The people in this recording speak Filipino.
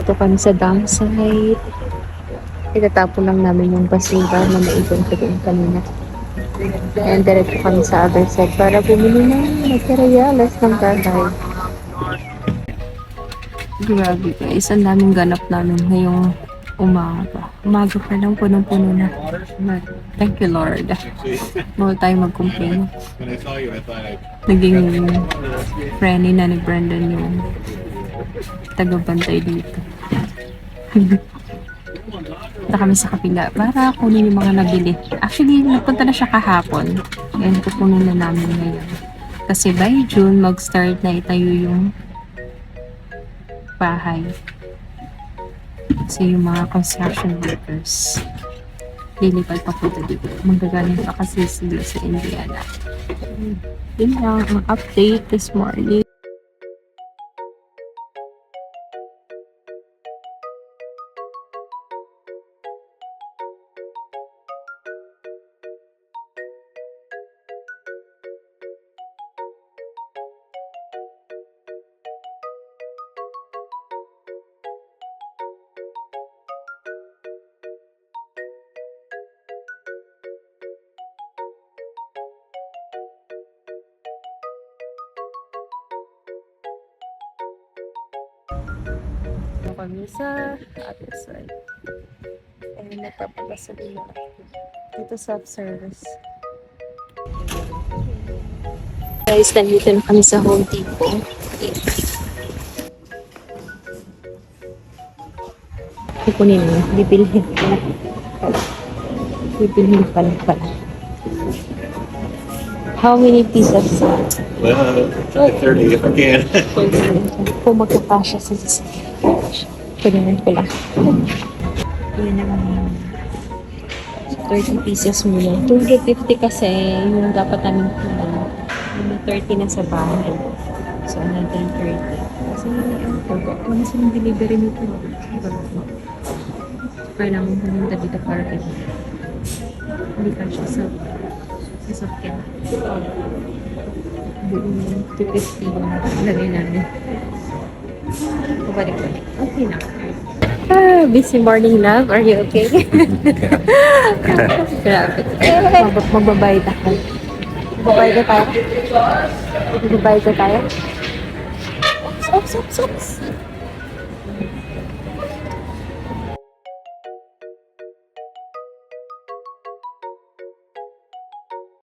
Ito kami sa dam site. Itatapon lang namin yung basura na naipon ko doon kanina. And diretso kami sa other side para bumili ng materials ng bahay. Grabe guys, ang daming ganap namin ngayong umaga. Umaga pa lang, punong-puno na. Thank you Lord. Bawal tayo mag-complain. Naging friendly na ni Brendan yung tagabantay dito. Punta kami sa kapila para kunin yung mga nabili. Actually, nagpunta na siya kahapon. Ngayon, kukunin na namin ngayon. Kasi by June, mag-start na itayo yung bahay. Kasi yung mga construction workers, lilipad pa po dito. Manggagaling pa kasi sila sa Indiana. Yun lang ang update this morning. Kami sa other side. Ayun, nagpapagasolina. Dito self-service. Guys, nandito na kami sa Home Depot. Kukunin mo. Bibilhin ko. Bibilhin pa lang pala. How many pieces? Well, try 30 if I can. Kung magkakasya sa sasakyan. Kunin ko lang. Yun naman. 30 pieces muna. 250 kasi yung dapat namin kunin. Yung 30 na sa bahay. So, another 30. Kasi, ano ko, kung nasa yung delivery nito. Kailangan pumunta dito para kaya. Hindi ka siya sa sasakyan. Yung 250 yung lagay namin. Pabalik ko. Okay na. Ah, busy morning love. Are you okay? Grabe. Mag magbabayad ako. Magbabayad tayo? Magbabayad tayo? Oops, oops, oops.